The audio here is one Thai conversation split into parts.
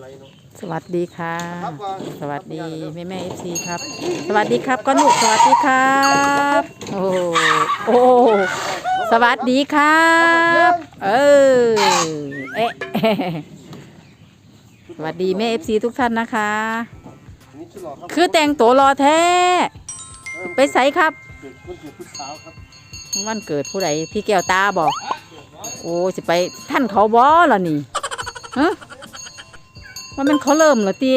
ไหลเนาะสวัสดีค่ะครับก่อนสวัสดีแม่แม่เอฟซีครับ สวัสดีครับก้อนหนุกสวัสดีครับ โอ้โหโอ้โหสวัสดีครับ เออเอ๊ะสวัสดีแม่เอฟซีทุกท่านนะคะนี่ชุดหล่อครับคือแต่งตัวรอแท้ ไปใส่ครับเด็กคนเกิดผู้สาวครับ วันเกิดผู้ใดพี่แก้วตาบอก โอ้สิไปท่านเขาบอล่ะนี่ฮะ ว่ามันเขาเริ่มเหรอตี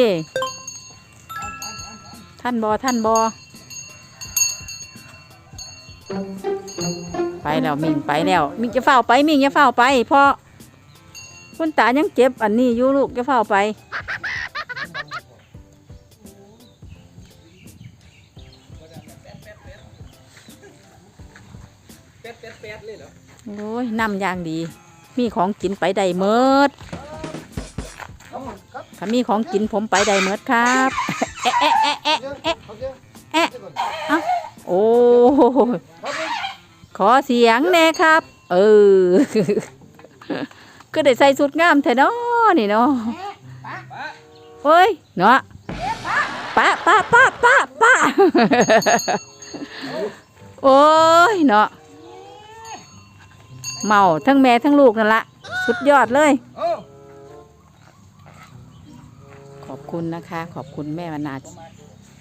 ท่านบอท่านบอไปแล้วมิงไปแล้วมิงจะเฝ้าไปมิงจะเฝ้าไปเพราะคุณตายังเจ็บอันนี้อยู่ลูกจะเฝ้าไป โอ้ยน้ำย่างดี มีของกินไปได้เมิด ถ้ามีของกินผมไปได้เมิดครับเอ๊ะเอ๊ะเอ๊ะเอ๊ะเดี๋ยวเอ๊ะครับเดี๋ยวเอ๊ะเดี๋ยวก่อนโอ้ยครับผมขอเสียงแน่ครับ เออก็ได้ใส่สุดงามแท้เนาะนี่เนาะเฮ้ยเนาะป้าป้าป้าป้าป้าโอ้ยเนาะเมาทั้งแม่ทั้งลูกนั่นละสุดยอดเลย คุณนะคะ ขอบคุณแม่วนา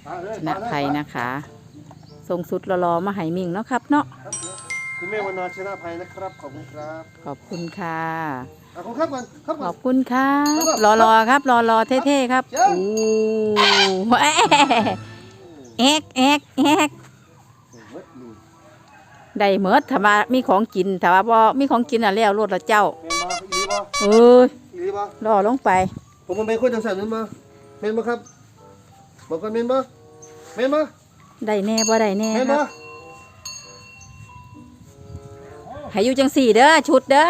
มาเลยชนะภัยนะคะส่งสุดรอๆมาให้มิงเนาะครับเนาะครับเดี๋ยวคุณแม่วรรณาชนะภัยนะครับ ขอบคุณครับ ขอบคุณค่ะ ขอบคุณครับก่อนครับขก่ออน บคุณครับครับรอๆครับรอๆเท่ๆครับเจ้าโอ้เอ๊กเอ๊กเอ๊กเบิดนี่ได้เมิดถ้าว่ามีของกินถ้าว่าบ่มีของกินอะแล้วรถละเจ้าเมนมาอีหลีบ่เอ้ยอีหลีบ่รอลงไป ผมมันเป็นคนจังสันนึงมา เมนบ่ครับ บอกกันเมนบ่เมนบ่ได้แน่บ่ได้แน่เมนคบ่รับให้อยู่จังสี่เด้อชุดเด้อ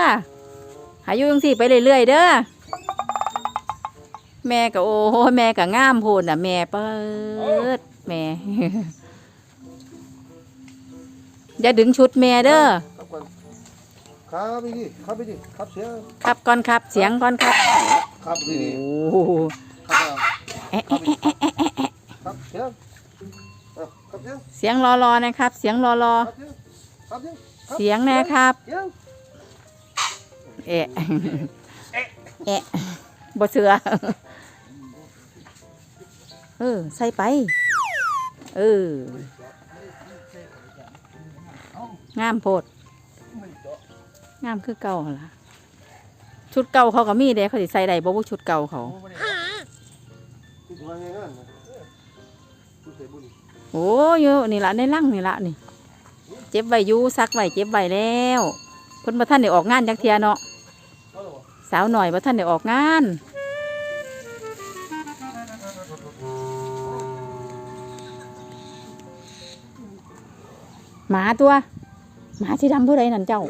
ให้อยู่จังสี่ไปเรื่อยๆเด้อแม่ก็โอ้โหแม่ก็งามโพูนน่ะ แม่เปิดแม่ อย่าดึงชุดแม่เด้อครับก่อนครับไปดิครับไปดิครับเสียงครับก่อนครับ เสียงก่อนครับครับดีโอ้ดีโห ครับเออเอ๊ะเอ๊ะเอ๊ะเอ๊ะเอ๊ะครับเสียงเอาครับเสียงเสียงรอๆนะครับ เสียงรอครับเสียงครับเสียงๆเสียงนะครับเสียงเอ๊ะเอ๊ะบ่เสือเออใส่ไป เอองามโพดงามคือเก่าล่ะ ชุดเก่าเขาก็มีเด้เขาสิใส่ได้บ่บ่ชุดเก่าเขา คิดว่าไงงั้นนะพูดใส่บุหรี่โอ้ยนี่ละในร่างนี่ละนี่ เจ็บไว้อยู่ซักไว้เจ็บไว้แล้วเพิ่นบ่ทันได้ออกงานจักเทียเนาะสาวหน่อยบ่ทันได้ออกงานหมาตัวหมาสีดำผู้ใดนั่นเจ้า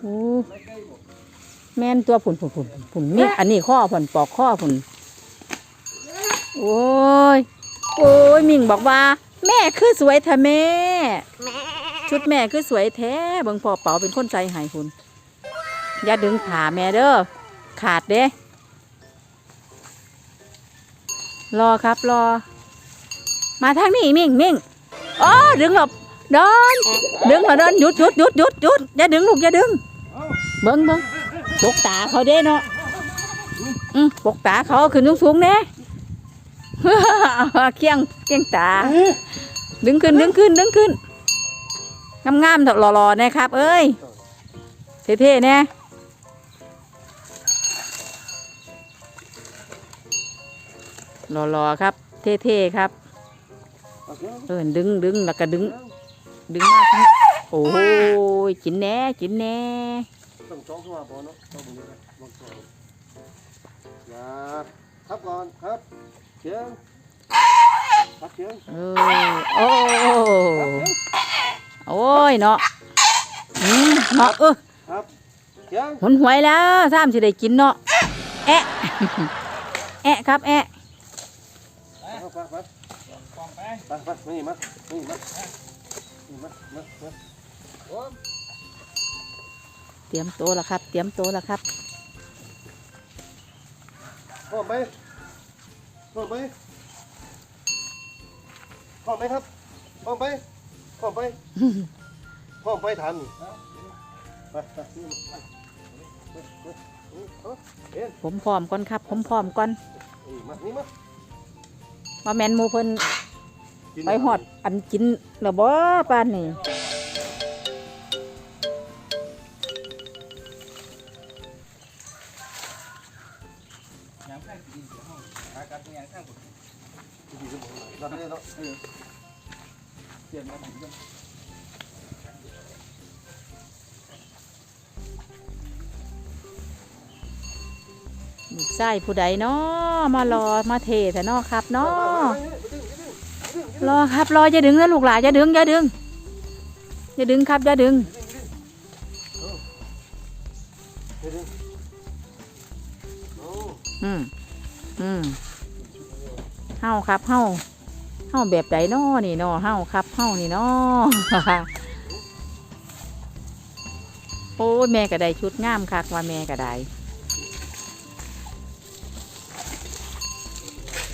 โอ้ แม่นตัวผุนผุนผุนผุนมีอันนี้ข้อผุนปอกข้อผุนโอ้ยโอ้ยมิงบอกว่า แม่คือสวยแท้แม่ ชุดแม่คือสวยแท้เบิ่งพ่อเป๋าเป็นคนใจหายคุณอย่าดึงขาแม่เด้อขาดเด้รอครับรอ มาทางนี้มิงมิงอ๋อดึงหลบเดินดึงเหรอเดินหยุดหยุดหยุดหยุดหยุดอย่าดึงลูกอย่าดึงเบิ่งเบิ่ง ปกตาเขาเด้เนาะอืมปกตาเขาขึ้นสูงๆแน่เคียงเคียงตา ดึงขึ้นดึงขึ้นดึงขึ้นงามงามๆหล่อๆนะครับ เอ้ยเท่ๆแน่หล่อๆครับ เท่ๆครับเอาเสียงเออดึงดึงแล้วก็ดึง ดึงมาทั้งโอ้ยกินแหน่กินแหน่ ต้องจ้องเข้ามาพอเนาะต้องบุหรี่นะลองจ้องอย่าครับก่อนครับเสียงครับเสียงเออโอ้โอ้ยเนาะอืมเนาะเออครับเสียงหุนหวยแล้วซ้ำสิได้กินเนาะแอะแอะครับแอะไปไปไปไปไปนี่มานี่มานี่มามามา เตรียมโตวแล้วครับ เตรียมโตวแล้วครับพร้อมไหมพร้อมไหมพร้อมไหมครับพร้อมไหมพร้อมไหมพร้อมไปทันไปไปนี่ไปไปไปนี่เอาเอ็นผมพร้อมก่อนครับ ผมพร้อมก่อนนี่มานี่มามาแมนหมูเพิ่นกินไปหอดอันกินแล้วบ่ปานนี่ กินสมองหน่อยรับไปเลยเนาเออเปลี่ยนมาผมก็ลูกชายผู้ใดเนาะมารอมาเทแต่นอครับเนาะรอครับรออย่าดึงนะลูกหลานอย่าดึงอย่าดึงอย่าดึงครับอย่าดึงอืมอืมเฮาครับเฮาาแบบใดนอนี่นอเฮาครับเฮานี่นอโอ้ยแม่ก็ได้ชุดงามคักว่าแม่ก็ได้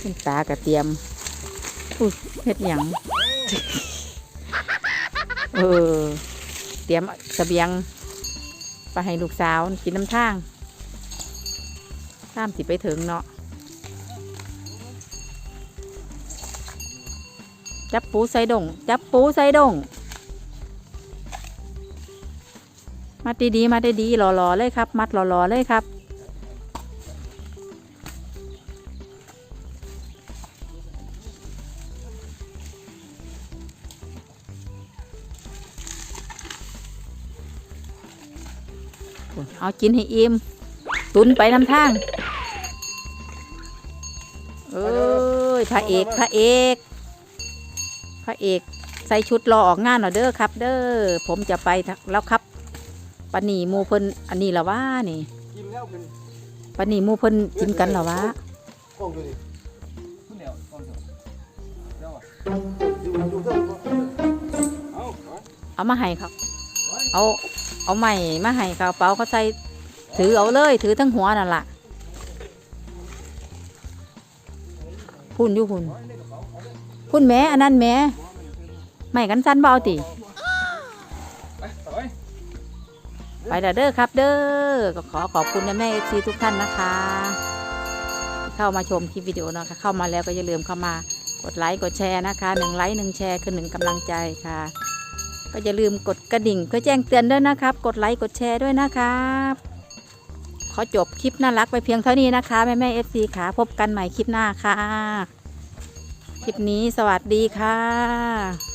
คุณตาก็เตรียมพูดเฮ็ดหยังเออ เตรียมสเสบียง ไปให้ลูกสาวกินน้ำทางตามสิไปถึงเนาะ จับปูใส่ดง จับปูใส่ดง มัดดีๆมัดดีๆรอๆเลยครับ มัดรอๆเลยครับ เอากินให้อิ่มตุนไปนำทาง เอ้ยพระเอกพระเอก พระเอกใส่ชุดรอออกงานหน่อเด้อครับ เด้อผมจะไปแล้วครับปนีมูเพิ่นอันนี้ละวะนี่ปนีมูเพิ่นกินกันละวะกล้องดูดิผู้เหนียวก่อนเถอะเจ้าอะเอามาให้ครับ เอาเอาใหม่มาให้กระเป๋าเขาใส่ถือเอาเลย ถือทั้งหัวนั่นแหละพุ่นอยู่พุ่น พุ่นแม่อันนั้นแม่ไม่กันสั้นเบอาติไปเด้อครับเด้อก็ขอขอบคุณแม่เอฟซีทุกท่านนะคะ เข้ามาชมคลิปวิดีโอนะคะ เข้ามาแล้วก็อย่าลืมเข้ามากดไลค์กดแชร์นะคะหนึ่งไลค์หนึ่งแชร์คือหนึ่งกำลังใจค่ะ ก็อย่าลืมกดกระดิ่งเพื่อแจ้งเตือนด้วยนะครับ กดไลค์กดแชร์ด้วยนะครับขอจบคลิปน่ารักไปเพียงเท่านี้นะคะแม่แม่เอฟซีค่ะพบกันใหม่คลิปหน้าค่ะ คลิปนี้สวัสดีค่ะ